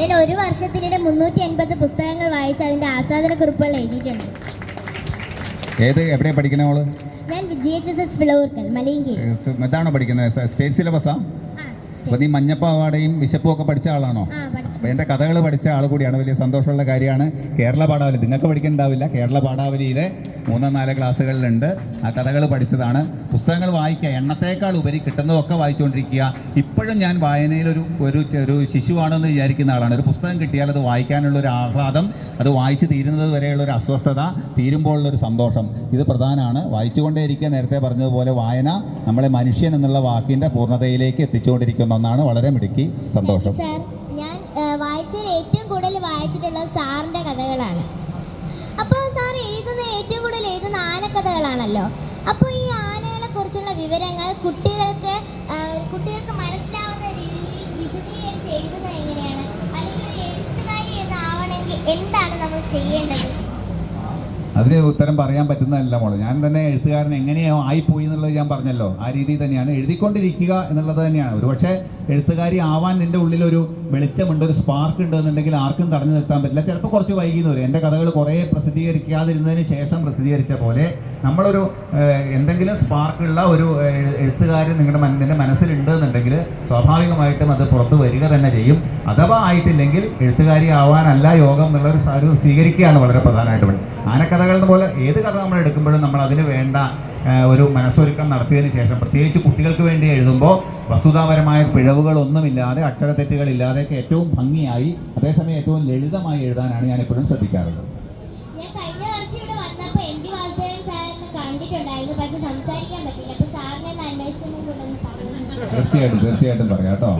ഞാൻ ഒരു വർഷത്തിനിടെ മുന്നൂറ്റി അൻപത് പുസ്തകങ്ങൾ വായിച്ച് അതിന്റെ ആസ്വാദന കുറിപ്പുകൾ എഴുതിയിട്ടുണ്ട്. ഏത് എവിടെ പഠിക്കുന്ന മോൾ? ഞാൻ G H S S Vilavoorkal Malayinkeezh ഏ, ഇതാണോ പഠിക്കുന്നത്? സ്റ്റേറ്റ് സിലബസാ ആ? അപ്പോൾ നീ മഞ്ഞപ്പാവാടയും വിശപ്പും ഒക്കെ പഠിച്ച ആളാണോ? അപ്പൊ എന്റെ കഥകൾ പഠിച്ച ആൾ കൂടിയാണ്. വലിയ സന്തോഷമുള്ള കാര്യമാണ് കേരള പാഠാവലി. നിങ്ങൾക്ക് പഠിക്കണ്ടാവില്ല കേരള പാഠാവലിയിലെ മൂന്നോ നാലോ ക്ലാസ്സുകളിലുണ്ട്. ആ കഥകൾ പഠിച്ചതാണ്. പുസ്തകങ്ങൾ വായിക്കുക എണ്ണത്തേക്കാൾ ഉപരി കിട്ടുന്നതൊക്കെ വായിച്ചുകൊണ്ടിരിക്കുക. ഇപ്പോഴും ഞാൻ വായനയിലൊരു ഒരു ഒരു ശിശുവാണെന്ന് വിചാരിക്കുന്ന ആളാണ്. ഒരു പുസ്തകം കിട്ടിയാൽ അത് വായിക്കാനുള്ള ഒരു ആഹ്ലാദം അത് വായിച്ച് തീരുന്നത് വരെയുള്ള ഒരു അസ്വസ്ഥത തീരുമ്പോഴുള്ളൊരു സന്തോഷം. ഇത് പ്രധാനമാണ്. വായിച്ചുകൊണ്ടേയിരിക്കുക. നേരത്തെ പറഞ്ഞതുപോലെ വായന നമ്മളെ മനുഷ്യൻ എന്നുള്ള വാക്കിന്റെ പൂർണതയിലേക്ക് എത്തിച്ചുകൊണ്ടിരിക്കുന്ന ഒന്നാണ്. വളരെ മിടുക്കി. സന്തോഷം. ആനക്കഥകളാണല്ലോ അപ്പോൾ ഈ ആനകളെ കുറിച്ചുള്ള വിവരങ്ങൾ കുട്ടികൾക്ക് കുട്ടികൾക്ക് മനസ്സിലാവുന്ന രീതിയിൽ വിശദീകരിച്ച് എഴുതുന്നത് എങ്ങനെയാണ്? അല്ലെങ്കിൽ ഒരു എഴുത്തുകാരി എന്നാവണമെങ്കിൽ എന്താണ് നമ്മൾ ചെയ്യേണ്ടത്? അതിന് ഉത്തരം പറയാൻ പറ്റുന്നതല്ല മോളെ. ഞാൻ തന്നെ എഴുത്തുകാരൻ എങ്ങനെയോ ആയിപ്പോയി എന്നുള്ളത് ഞാൻ പറഞ്ഞല്ലോ. ആ രീതിയിൽ തന്നെയാണ് എഴുതിക്കൊണ്ടിരിക്കുക എന്നുള്ളത് തന്നെയാണ്. ഒരുപക്ഷെ എഴുത്തുകാരി ആവാൻ നിന്റെ ഉള്ളിലൊരു വെളിച്ചമുണ്ട് ഒരു സ്പാർക്ക് ഉണ്ട് എന്നുണ്ടെങ്കിൽ ആർക്കും തടഞ്ഞു നിർത്താൻ പറ്റില്ല. ചിലപ്പോൾ കുറച്ച് വൈകുന്നു വരും എന്റെ കഥകൾ കുറേ പ്രസിദ്ധീകരിക്കാതിരുന്നതിന് ശേഷം പ്രസിദ്ധീകരിച്ച പോലെ നമ്മളൊരു എന്തെങ്കിലും സ്പാർക്കുള്ള ഒരു എഴുത്തുകാരൻ നിങ്ങളുടെ നിന്റെ മനസ്സിലുണ്ട് എന്നുണ്ടെങ്കിൽ സ്വാഭാവികമായിട്ടും അത് പുറത്ത് വരിക തന്നെ ചെയ്യും. അഥവാ ആയിട്ടില്ലെങ്കിൽ എഴുത്തുകാരി ആവാനല്ല യോഗം എന്നുള്ള ഒരു ഒരു സ്വീകരിക്കുകയാണ് വളരെ പ്രധാനമായിട്ടും ആനക്കഥകളെന്ന് പോലെ ഏത് കഥ നമ്മൾ എടുക്കുമ്പോഴും നമ്മൾ അതിന് വേണ്ട ഒരു മനസ്സൊരുക്കം നടത്തിയതിന് ശേഷം പ്രത്യേകിച്ച് കുട്ടികൾക്ക് വേണ്ടി എഴുതുമ്പോൾ വസ്തുതാപരമായ പിഴവുകളൊന്നുമില്ലാതെ അക്ഷരത്തെറ്റുകളില്ലാതെയൊക്കെ ഏറ്റവും ഭംഗിയായി അതേസമയം ഏറ്റവും ലളിതമായി എഴുതാനാണ് ഞാൻ എപ്പോഴും ശ്രദ്ധിക്കാറുള്ളത് തീർച്ചയായിട്ടും തീർച്ചയായിട്ടും പറയാം കേട്ടോ.